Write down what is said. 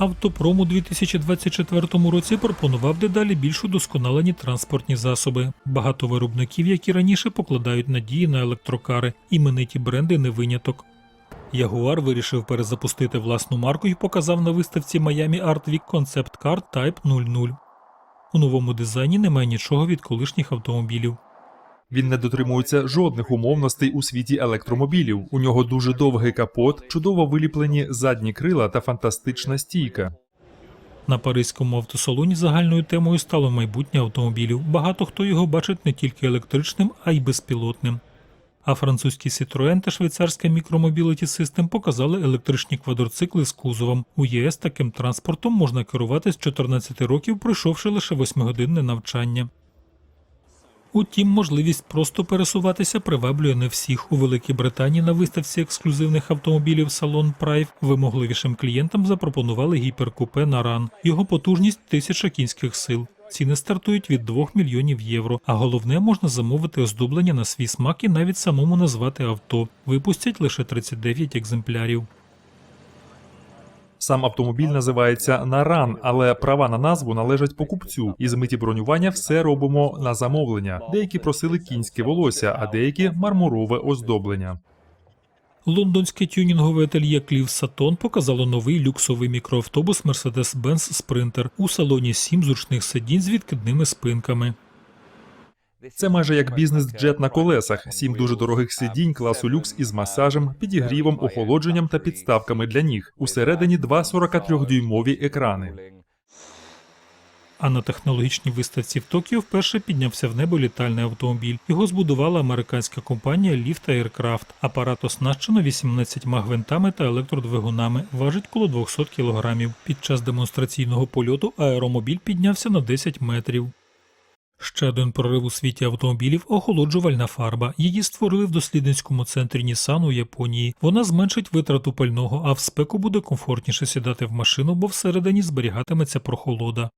Автопром у 2024 році пропонував дедалі більш удосконалені транспортні засоби. Багато виробників, які раніше покладають надії на електрокари, імениті бренди не виняток. Ягуар вирішив перезапустити власну марку і показав на виставці Miami Art Week Car Type 00. У новому дизайні немає нічого від колишніх автомобілів. Він не дотримується жодних умовностей у світі електромобілів. У нього дуже довгий капот, чудово виліплені задні крила та фантастична стійка. На паризькому автосалоні загальною темою стало майбутнє автомобілів. Багато хто його бачить не тільки електричним, а й безпілотним. А французький Citroën та швейцарська Micromobility System показали електричні квадроцикли з кузовом. У ЄС таким транспортом можна керувати з 14 років, пройшовши лише 8-годинне навчання. Утім, можливість просто пересуватися приваблює не всіх. У Великій Британії на виставці ексклюзивних автомобілів салон Прайв вимогливішим клієнтам запропонували гіперкупе Наран. Його потужність 1000 кінських сил. Ціни стартують від 2 мільйонів євро, а головне можна замовити оздоблення на свій смак і навіть самому назвати авто. Випустять лише 39 екземплярів. Сам автомобіль називається Наран, але права на назву належать покупцю. І з миті бронювання все робимо на замовлення. Деякі просили кінське волосся, а деякі мармурове оздоблення. Лондонське тюнінгове ательє Клів Сатон показало новий люксовий мікроавтобус Mercedes-Benz Sprinter у салоні 7 зручних сидінь з відкидними спинками. Це майже як бізнес-джет на колесах, сім дуже дорогих сидінь класу люкс із масажем, підігрівом, охолодженням та підставками для ніг. Усередині два 43-дюймові екрани. А на технологічній виставці в Токіо вперше піднявся в небо літальний автомобіль. Його збудувала американська компанія Lift Aircraft. Апарат оснащено 18 гвинтами та електродвигунами, важить коло 200 кілограмів. Під час демонстраційного польоту аеромобіль піднявся на 10 метрів. Ще один прорив у світі автомобілів охолоджувальна фарба. Її створили в дослідницькому центрі Нісан у Японії. Вона зменшить витрату пального, а в спеку буде комфортніше сідати в машину, бо всередині зберігатиметься прохолода.